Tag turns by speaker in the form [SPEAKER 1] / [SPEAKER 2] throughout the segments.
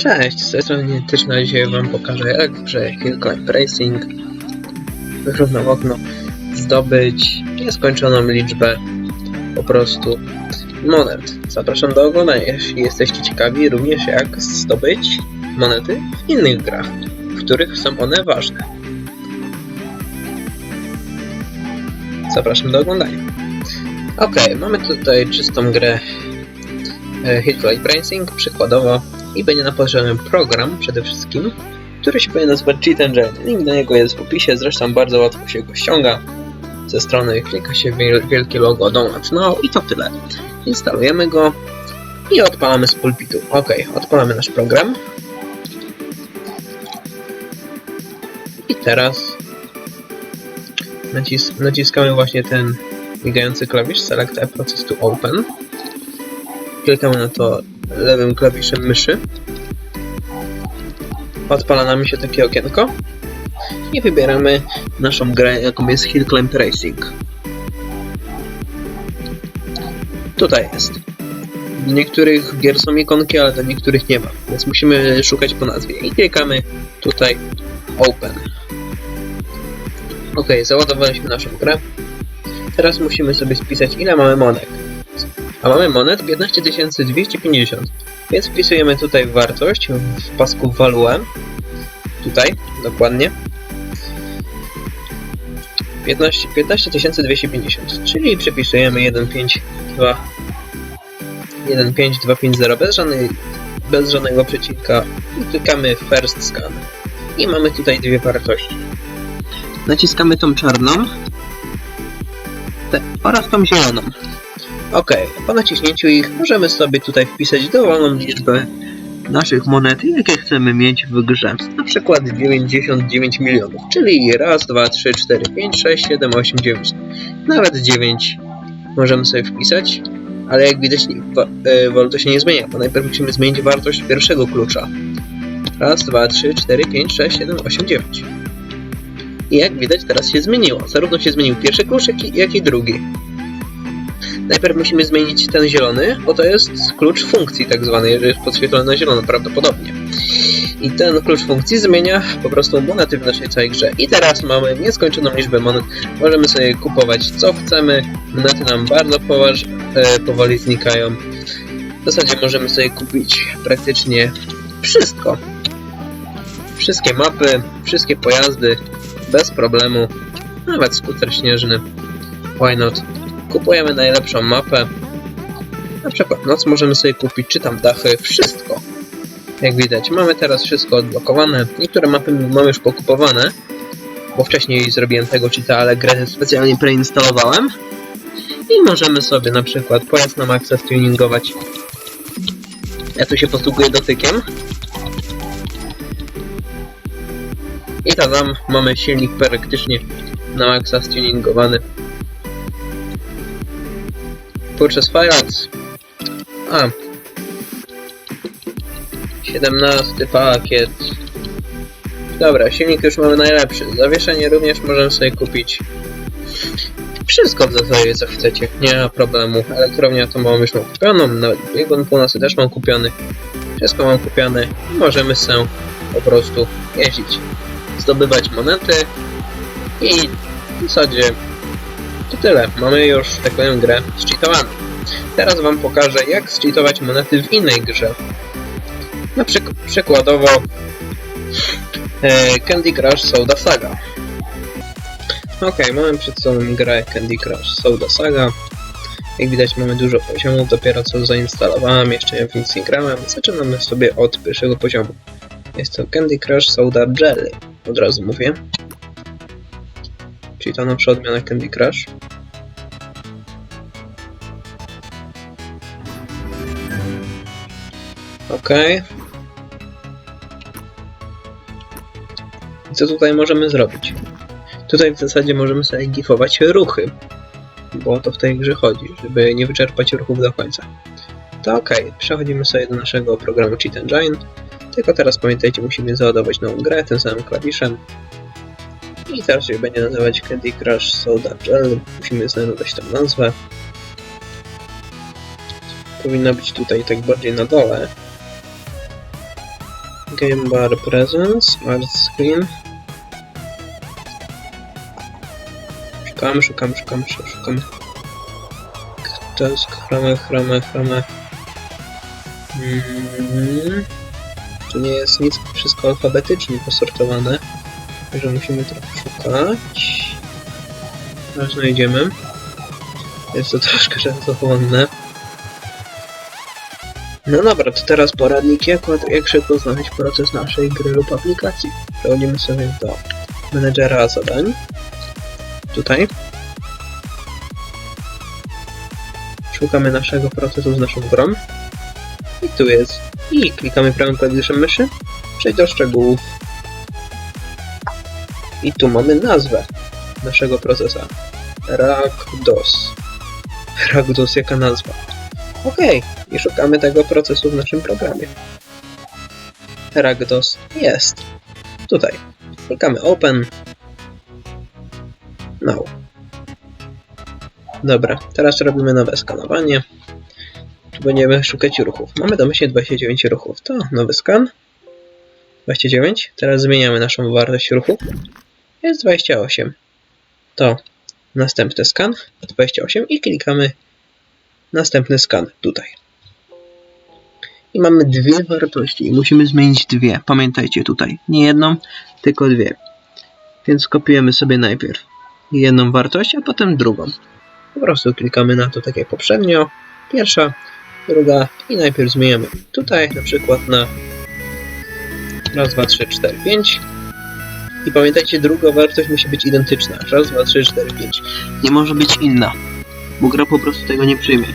[SPEAKER 1] Cześć, z tej strony Nietyczna. Dzisiaj wam pokażę jak w grze Hill Climb Racing wyrównał okno zdobyć nieskończoną liczbę po prostu monet. Zapraszam do oglądania, jeśli jesteście ciekawi również jak zdobyć monety w innych grach, w których są one ważne. Zapraszam do oglądania. Ok, mamy tutaj czystą grę e, Hill Climb Racing, przykładowo i będzie napożyczony program przede wszystkim, który się powinien nazywać Cheat Engine. Link do niego jest w opisie, zresztą bardzo łatwo się go ściąga. Ze strony klika się wielkie logo Donut No i to tyle. Instalujemy go i odpalamy z pulpitu. Ok, odpalamy nasz program. I teraz nacis naciskamy właśnie ten migający klawisz Select a Process to Open. Klikamy na to lewym klawiszem myszy. Odpala nam się takie okienko i wybieramy naszą grę, jaką jest Hill Climb Racing. Tutaj jest. Do niektórych gier są ikonki, ale do niektórych nie ma, więc musimy szukać po nazwie i klikamy tutaj Open. Ok, załadowaliśmy naszą grę. Teraz musimy sobie spisać ile mamy monek. A mamy monet 15 250. Więc wpisujemy tutaj wartość w pasku value. Tutaj, dokładnie. 15, 15 250, czyli przepisujemy 152 15250 bez, żadnej, bez żadnego przecinka i klikamy first scan. I mamy tutaj dwie wartości. Naciskamy tą czarną te, oraz tą zieloną. Ok, po naciśnięciu ich możemy sobie tutaj wpisać dowolną liczbę naszych monet, jakie chcemy mieć w grze. Na przykład 99 milionów, czyli raz, dwa, trzy, cztery, pięć, sześć, siedem, osiem, dziewięć. Nawet 9 możemy sobie wpisać, ale jak widać wa- e, waluta się nie zmienia, bo najpierw musimy zmienić wartość pierwszego klucza. Raz, dwa, trzy, cztery, pięć, sześć, siedem, osiem, dziewięć. I jak widać teraz się zmieniło. Zarówno się zmienił pierwszy klucz, jak i, jak i drugi. Najpierw musimy zmienić ten zielony, bo to jest klucz funkcji tak zwany, jeżeli jest podświetlony na zielono prawdopodobnie. I ten klucz funkcji zmienia po prostu monety w naszej całej grze. I teraz mamy nieskończoną liczbę monet. Możemy sobie kupować co chcemy. Monety nam bardzo poważ, e, powoli znikają. W zasadzie możemy sobie kupić praktycznie wszystko. Wszystkie mapy, wszystkie pojazdy bez problemu. Nawet skuter śnieżny. Why not? Kupujemy najlepszą mapę. Na przykład noc możemy sobie kupić, czy tam dachy, wszystko. Jak widać, mamy teraz wszystko odblokowane. Niektóre mapy mamy już pokupowane, bo wcześniej zrobiłem tego cheata, ale grę specjalnie preinstalowałem. I możemy sobie na przykład pojazd na maksa tuningować. Ja tu się posługuję dotykiem. I tam mamy silnik praktycznie na maksa stuningowany. Purchase Files. A. 17 pakiet. Dobra, silnik już mamy najlepszy. Zawieszenie również możemy sobie kupić. Wszystko w zasadzie co chcecie, nie ma problemu. Elektrownię atomową już mam kupioną, nawet biegun północny też mam kupiony. Wszystko mam kupione i możemy sobie po prostu jeździć. Zdobywać monety i w zasadzie to tyle. Mamy już, tak powiem, grę zcheatowaną. Teraz wam pokażę, jak zcheatować monety w innej grze. Na przyk przykładowo e, Candy Crush Soda Saga. Ok, mamy przed sobą grę Candy Crush Soda Saga. Jak widać mamy dużo poziomów, dopiero co zainstalowałem, jeszcze w nic nie grałem. Zaczynamy sobie od pierwszego poziomu. Jest to Candy Crush Soda Jelly, od razu mówię. Czyli to nowsza odmiana Candy Crush. Okej. I co tutaj możemy zrobić? Tutaj w zasadzie możemy sobie gifować ruchy, bo o to w tej grze chodzi, żeby nie wyczerpać ruchów do końca. To okej, przechodzimy sobie do naszego programu Cheat Engine, tylko teraz pamiętajcie, musimy załadować nową grę tym samym klawiszem. I teraz się będzie nazywać Candy Crush Soda Gel, musimy znaleźć tą nazwę. Powinno być tutaj tak bardziej na dole, Game bar presence, art screen. Szukamy, szukamy, szukamy, szukamy. To jest chrome, chrome, chrome. Mm. Tu nie jest nic, wszystko alfabetycznie posortowane. Także musimy trochę szukać. Aż znajdziemy. Jest to troszkę czasochłonne. No dobra, to teraz poradnik, jak, jak szybko znaleźć proces naszej gry lub aplikacji. Przechodzimy sobie do menedżera zadań. Tutaj. Szukamy naszego procesu z naszą grą. I tu jest. I klikamy prawym klawiszem myszy. Przejdź do szczegółów. I tu mamy nazwę naszego procesa. Rakdos. Rakdos jaka nazwa. Okej, i szukamy tego procesu w naszym programie. Rakdos jest. Tutaj. Klikamy Open. Now. Dobra, teraz robimy nowe skanowanie. Tu będziemy szukać ruchów. Mamy domyślnie 29 ruchów. To nowy skan. 29. Teraz zmieniamy naszą wartość ruchu. Jest 28. To następny skan. 28 i klikamy następny skan tutaj. I mamy dwie wartości i musimy zmienić dwie. Pamiętajcie tutaj. Nie jedną, tylko dwie. Więc kopiujemy sobie najpierw jedną wartość, a potem drugą. Po prostu klikamy na to tak jak poprzednio. Pierwsza, druga i najpierw zmieniamy tutaj na przykład na raz, dwa, trzy, cztery, pięć. I pamiętajcie, druga wartość musi być identyczna. Raz, dwa, trzy, cztery, pięć. Nie może być inna, bo gra po prostu tego nie przyjmie.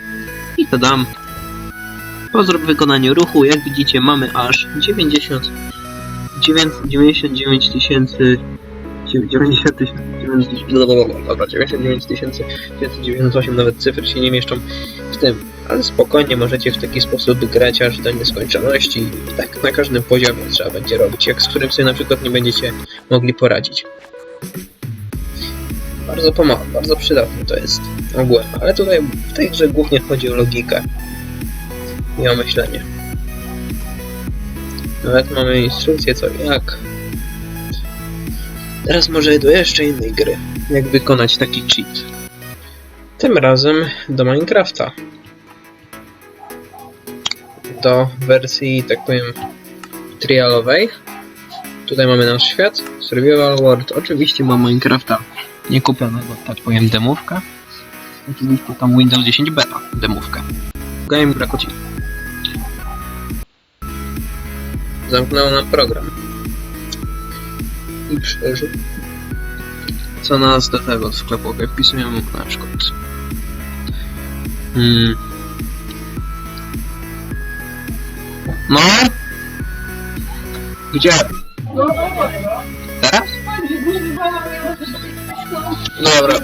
[SPEAKER 1] I to dam. Po wykonaniu ruchu, jak widzicie, mamy aż 90, 99 tysięcy 90 tysięcy, dobra, 99 tysięcy 998, nawet cyfry się nie mieszczą tym, ale spokojnie możecie w taki sposób grać aż do nieskończoności i tak na każdym poziomie trzeba będzie robić, jak z którym sobie na przykład nie będziecie mogli poradzić. Bardzo pomału, bardzo przydatne to jest ogółem, ale tutaj w tej grze głównie chodzi o logikę i o myślenie. Nawet mamy instrukcję co jak. Teraz może do jeszcze innej gry. Jak wykonać taki cheat. Tym razem do Minecrafta. Do wersji, tak powiem, trialowej. Tutaj mamy nasz świat. Survival World. Oczywiście mam Minecrafta nie kupionego, tak powiem, demówkę. Oczywiście tam Windows 10 beta demówkę. Game brakoci. Zamknęło nam program. I przeżył. Co nas do tego sklepu wpisujemy na przykład. Hmm. No? Gdzie? Teraz? Dobra.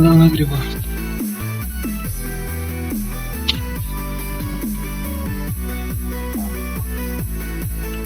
[SPEAKER 1] нагрева